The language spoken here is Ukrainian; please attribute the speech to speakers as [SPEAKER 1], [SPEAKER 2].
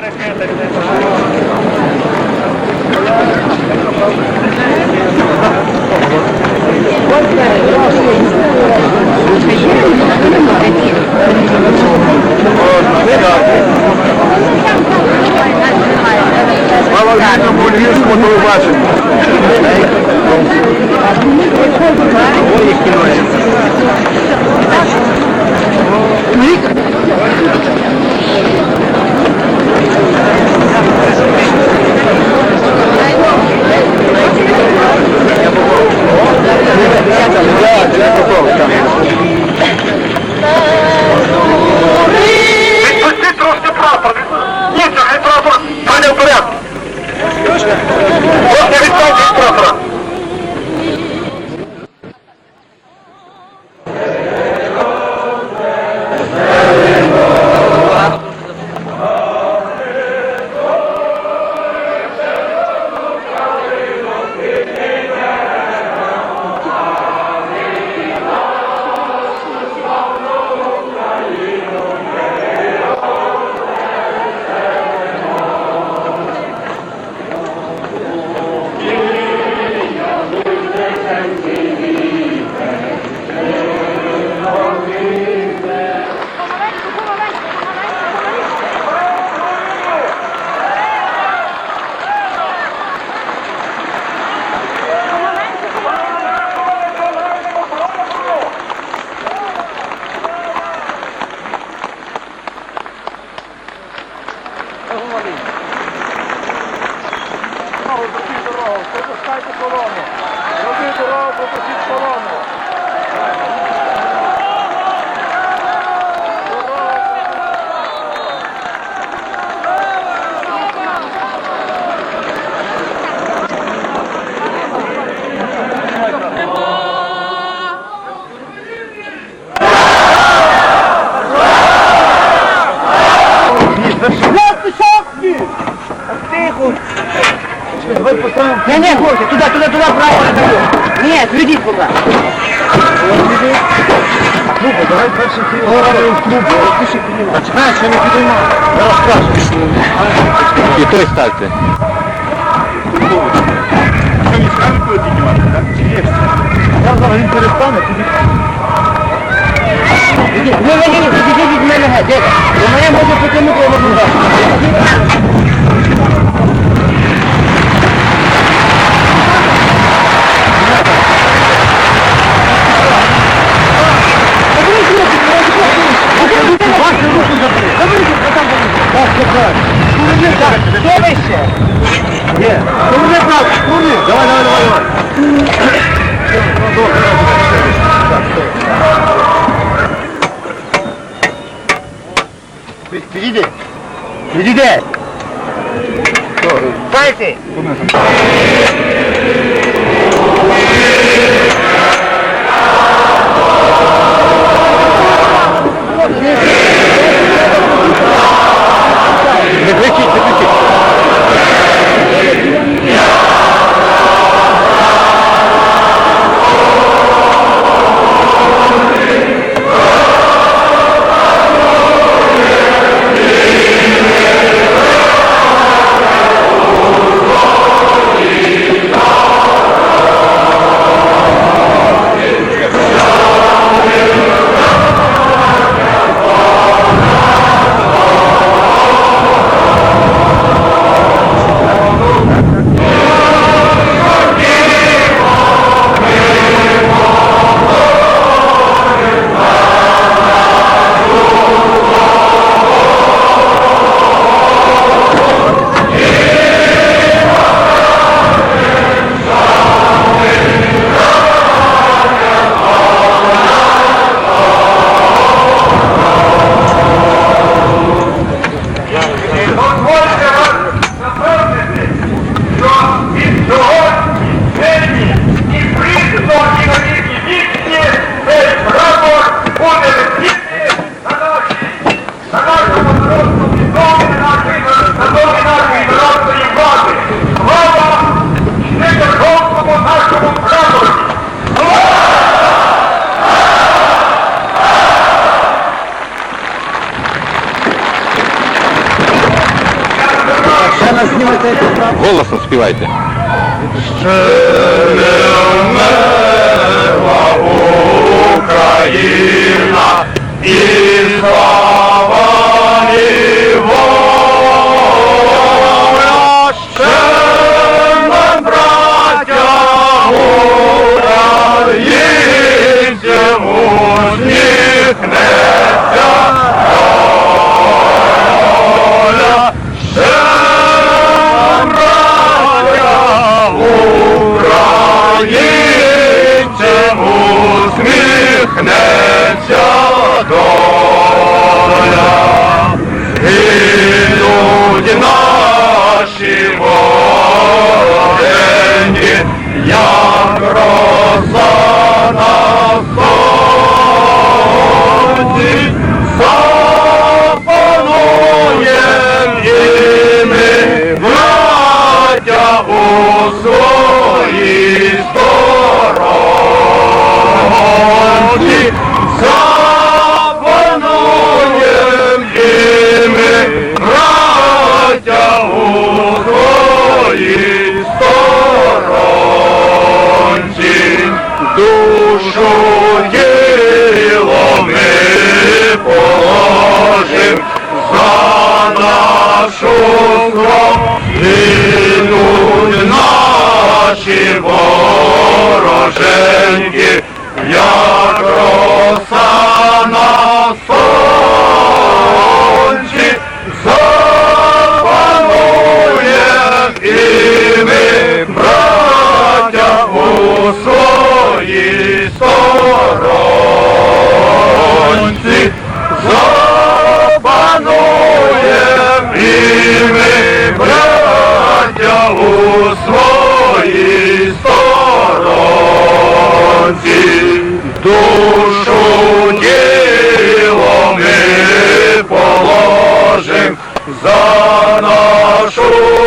[SPEAKER 1] Pérez Пропускайте колону. Робіть дорогу, пропустіть колону.
[SPEAKER 2] І той ставте.
[SPEAKER 1] Він перестане, тоді
[SPEAKER 3] Ні, ні, ні, підійдіть від мене геть. До мене може потягнути, я не буду. Що ви ще?
[SPEAKER 1] Є. Поверни правду, поверни. Давай, давай, давай, давай.
[SPEAKER 3] Підійди. Підійди. Дайте.
[SPEAKER 2] Голосно співайте. Ще не вмерла
[SPEAKER 1] Україна і слава. гинуть наші вороженьки, як роса на сонці. сонці, душу діло ми положим за нашу.